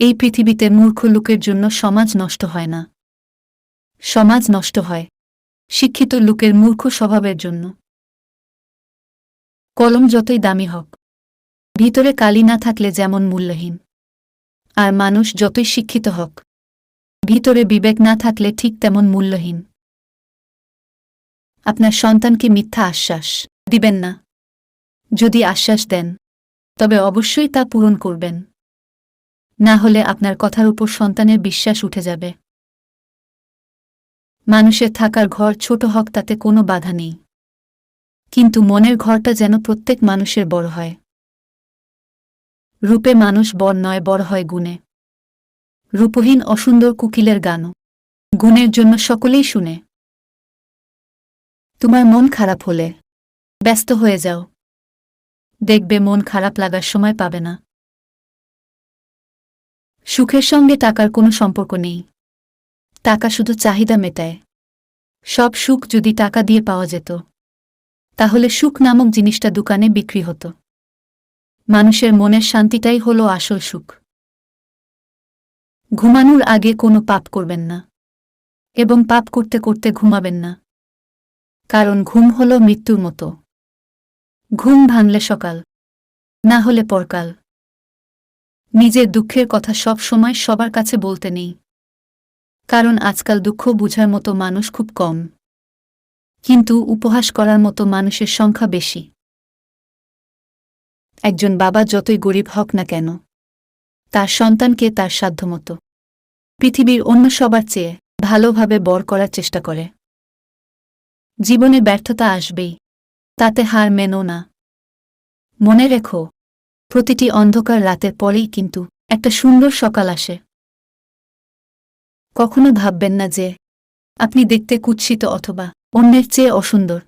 এই পৃথিবীতে মূর্খ লোকের জন্য সমাজ নষ্ট হয় না। সমাজ নষ্ট হয়, শিক্ষিত লোকের মূর্খ স্বভাবের জন্য। কলম যতই দামি হোক, ভিতরে কালি না থাকলে যেমন মূল্যহীন। আর মানুষ যতই শিক্ষিত হোক, ভিতরে বিবেক না থাকলে ঠিক তেমন মূল্যহীন। আপনার সন্তানকে মিথ্যা আশ্বাস দিবেন না। যদি আশ্বাস দেন, তবে অবশ্যই তা পূরণ করবেন। না হলে আপনার কথার উপর সন্তানের বিশ্বাস উঠে যাবে। মানুষের থাকার ঘর ছোট হক, তাতে কোনো বাধা নেই। কিন্তু মনের ঘরটা যেন প্রত্যেক মানুষের বড় হয়। রূপে মানুষ বর নয়, বড় হয় গুণে। রূপহীন অসুন্দর কুকিলের গানও। গুণের জন্য সকলেই শুনে। তোমার মন খারাপ হলে ব্যস্ত হয়ে যাও। দেখবে মন খারাপ লাগার সময় পাবে না। সুখের সঙ্গে টাকার কোনো সম্পর্ক নেই। টাকা শুধু চাহিদা মেটায়। সব সুখ যদি টাকা দিয়ে পাওয়া যেত, তাহলে সুখ নামক জিনিসটা দোকানে বিক্রি হতো। মানুষের মনের শান্তিটাই হল আসল সুখ। ঘুমানোর আগে কোনো পাপ করবেন না এবং পাপ করতে করতে ঘুমাবেন না। কারণ ঘুম হল মৃত্যুর মতো। ঘুম ভাঙলে সকাল, না হলে পরকাল। নিজের দুঃখের কথা সব সময় সবার কাছে বলতে নেই। কারণ আজকাল দুঃখ বুঝার মতো মানুষ খুব কম। কিন্তু উপহাস করার মতো মানুষের সংখ্যা বেশি। একজন বাবা যতই গরিব হক না কেন, তার সন্তানকে তার সাধ্যমতো। পৃথিবীর অন্য সবার চেয়ে ভালোভাবে বর করার চেষ্টা করে। জীবনে ব্যর্থতা আসবেই, তাতে হার মেনো না। মনে রেখো প্রতিটি অন্ধকার রাতের পরেই কিন্তু একটা সুন্দর সকাল আসে। কখনো ভাববেন না যে, আপনি দেখতে কুৎসিত অথবা অন্যের চেয়ে অসুন্দর।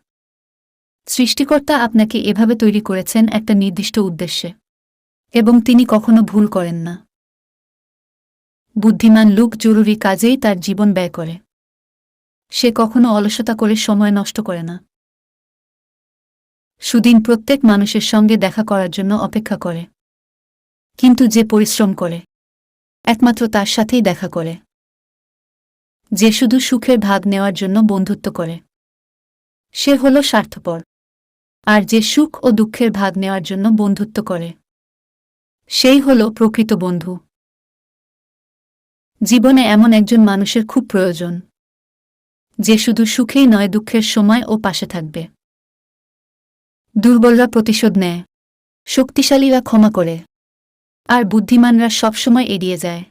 সৃষ্টিকর্তা আপনাকে এভাবে তৈরি করেছেন একটা নির্দিষ্ট উদ্দেশ্যে, এবং তিনি কখনো ভুল করেন না। বুদ্ধিমান লোক জরুরি কাজেই তার জীবন ব্যয় করে। সে কখনো অলসতা করে সময় নষ্ট করে না। সুদিন প্রত্যেক মানুষের সঙ্গে দেখা করার জন্য অপেক্ষা করে। কিন্তু যে পরিশ্রম করে, একমাত্র তার সাথেই দেখা করে। যে শুধু সুখের ভাগ নেওয়ার জন্য বন্ধুত্ব করে। সে হল স্বার্থপর। আর যে সুখ ও দুঃখের ভাগ নেওয়ার জন্য বন্ধুত্ব করে, সেই হল প্রকৃত বন্ধু। জীবনে এমন একজন মানুষের খুব প্রয়োজন, যে শুধু সুখেই নয়, দুঃখের সময় ও পাশে থাকবে। দুর্বলরা প্রতিশোধ নেয়। শক্তিশালীরা ক্ষমা করে। আর বুদ্ধিমানরা সবসময় এড়িয়ে যায়।